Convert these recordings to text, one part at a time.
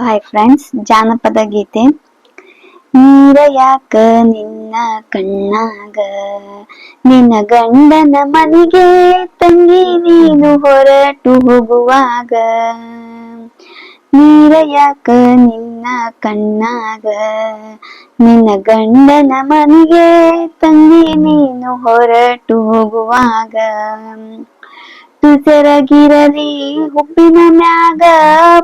Hi friends ಜಾನಪದ ಗೀತೆ. ನೀರ ಯಾಕ ನಿನ್ನ ಕಣ್ಣಾಗ? ನಿನ್ನ ಗಂಡನ ಮನೆಗೆ ತಂಗಿ ನೀನು ಹೊರಟು ಹೋಗುವಾಗ? ನೀರ ಯಾಕ ನಿನ್ನ ಕಣ್ಣಾಗ? ನಿನ್ನ ಗಂಡನ ಮನೆಗೆ ತಂಗಿ ನೀನು ಹೊರಟು ಹೋಗುವಾಗ? ತುಸರಗಿರಲಿ ಹುಬ್ಬಿನ ಮ್ಯಾಗ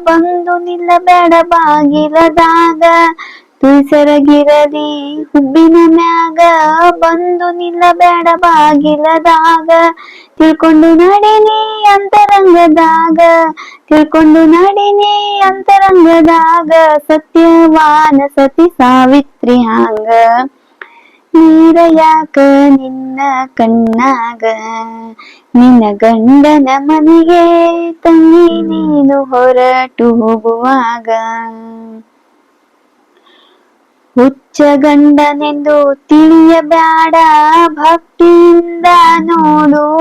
ಬಂದು ನಿಲ್ಲಬೇಡ ಬಾಗಿಲದಾಗ. ತುಸರಗಿರಲಿ ಹುಬ್ಬಿನ ಮ್ಯಾಗ ಬಂದು ನಿಲ್ಲಬೇಡ ಬಾಗಿಲದಾಗ. ತಿಳ್ಕೊಂಡು ನಡಿನಿ ಅಂತರಂಗದಾಗ, ತಿಳ್ಕೊಂಡು ನಡಿನಿ ಅಂತರಂಗದಾಗ. ಸತ್ಯವಾನ ಸತಿ ಸಾವಿತ್ರಿ ಹಾಂಗ ಯಾಕ ನಿನ್ನ ಕಣ್ಣಾಗ ನಿನ್ನ ಗಂಡನ ಮನೆಗೆ ತಂಗಿ ನೀನು ಹೊರಟು ಹೋಗುವಾಗ. ಹುಚ್ಚ ಗಂಡನೆಂದು ತಿಳಿಯಬೇಡ ಭಕ್ತಿಯಿಂದ ನೋಡು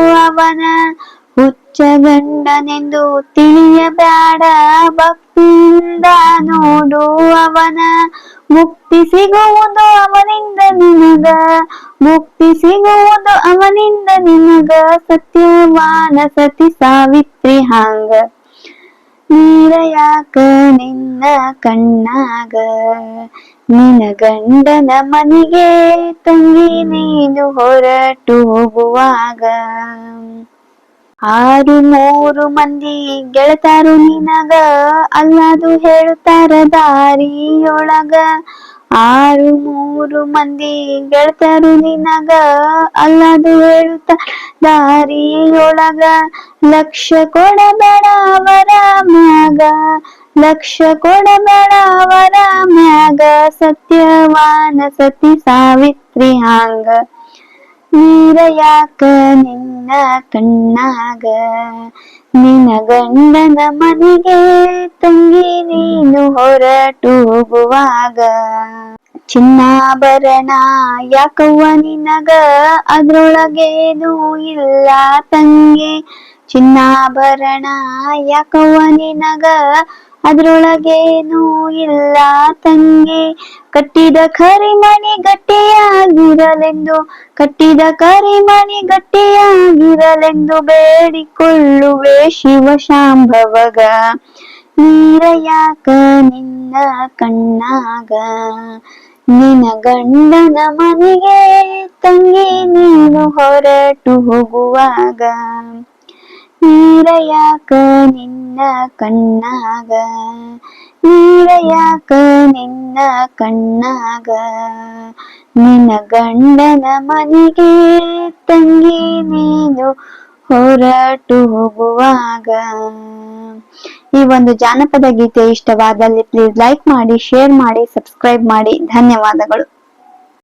ಹುಚ್ಚ ಗಂಡನೆಂದು ತಿಳಿಯಬೇಡ. ಭಕ್ತಿಯಿಂದ ನೋಡು ಅವನ ಮುಕ್ತಿ ಸಿಗುವುದು ಅವನಿಂದ ನಿನಗ. ಮುಕ್ತಿ ಸಿಗುವುದು ಅವನಿಂದ ನಿನಗ. ಸತ್ಯವಾನ ಸತಿ ಸಾವಿತ್ರಿ ಹಾಂಗ. ನೀರ ಯಾಕ ನಿನ್ನ ಕಣ್ಣಾಗ. ನಿನ ಗಂಡನ ಮನೆಗೆ ತಂಗಿ ನೀನು ಹೊರಟು ಹೋಗುವಾಗ. ಆರು ಮೂರು ಮಂದಿ ಗೆಳತಾರು ನಿನಗ ಅಲ್ಲದು ಹೇಳುತ್ತಾರ ದಾರಿಯೊಳಗ. ಆರು ಮೂರು ಮಂದಿ ಗೆಳತಾರು ನಿನಗ ಅಲ್ಲದು ಹೇಳುತ್ತ ದಾರಿಯೊಳಗ. ಲಕ್ಷ ಕೊಡಬೇಡ ಅವರ ಮ್ಯಾಗ, ಲಕ್ಷ ಕೊಡಬೇಡ ಅವರ ಮ್ಯಾಗ. ಸತ್ಯವಾನ ಸತಿ ಸಾವಿತ್ರಿ ಹಾಂಗ. ನೀರ ಯಾಕ ನಿನ್ನ ಕಣ್ಣಾಗ. ಗಂಡನ ಮನೆಗೆ ತಂಗಿ ನೀನು ಹೊರಟು ಹೋಗುವಾಗ ಚಿನ್ನಾಭರಣ ಯಾಕವ್ವ ನಿನಗ? ಅದ್ರೊಳಗೇನು ಇಲ್ಲ ತಂಗಿ. ಚಿನ್ನಾಭರಣ ಯಾಕವ್ವ ನಿನಗ? ಅದ್ರೊಳಗೇನು ಇಲ್ಲ ತಂಗಿ. ಕಟ್ಟಿದ ಕರಿಮಣಿ ಗಟ್ಟಿಯಾಗಿರಲೆಂದು, ಕಟ್ಟಿದ ಕರಿಮಣಿ ಗಟ್ಟಿಯಾಗಿರಲೆಂದು ಬೇಡಿಕೊಳ್ಳುವೆ ಶಿವ ಶಾಂಭವಗ. ನೀರ ಯಾಕ ನಿನ್ನ ಕಣ್ಣಾಗ, ನಿನ್ನ ಗಂಡನ ಮನೆಗೆ ತಂಗಿ ನೀನು ಹೊರಟು ಹೋಗುವಾಗ. ನೀರ ಯಾಕ ನಿನ್ನ ಕಣ್ಣಾಗ? ನೀರಯಾಕ ನಿನ್ನ ಕಣ್ಣಾಗ? ನಿನ್ನ ಗಂಡನ ಮನೆಗೆ ತಂಗಿ ನೀನು ಹೊರಟು ಹೋಗುವಾಗ? ಈ ಒಂದು ಜಾನಪದ ಗೀತೆ ಇಷ್ಟವಾದಲ್ಲಿ ಪ್ಲೀಸ್ ಲೈಕ್ ಮಾಡಿ ಶೇರ್ ಮಾಡಿ ಸಬ್ಸ್ಕ್ರೈಬ್ ಮಾಡಿ. ಧನ್ಯವಾದಗಳು.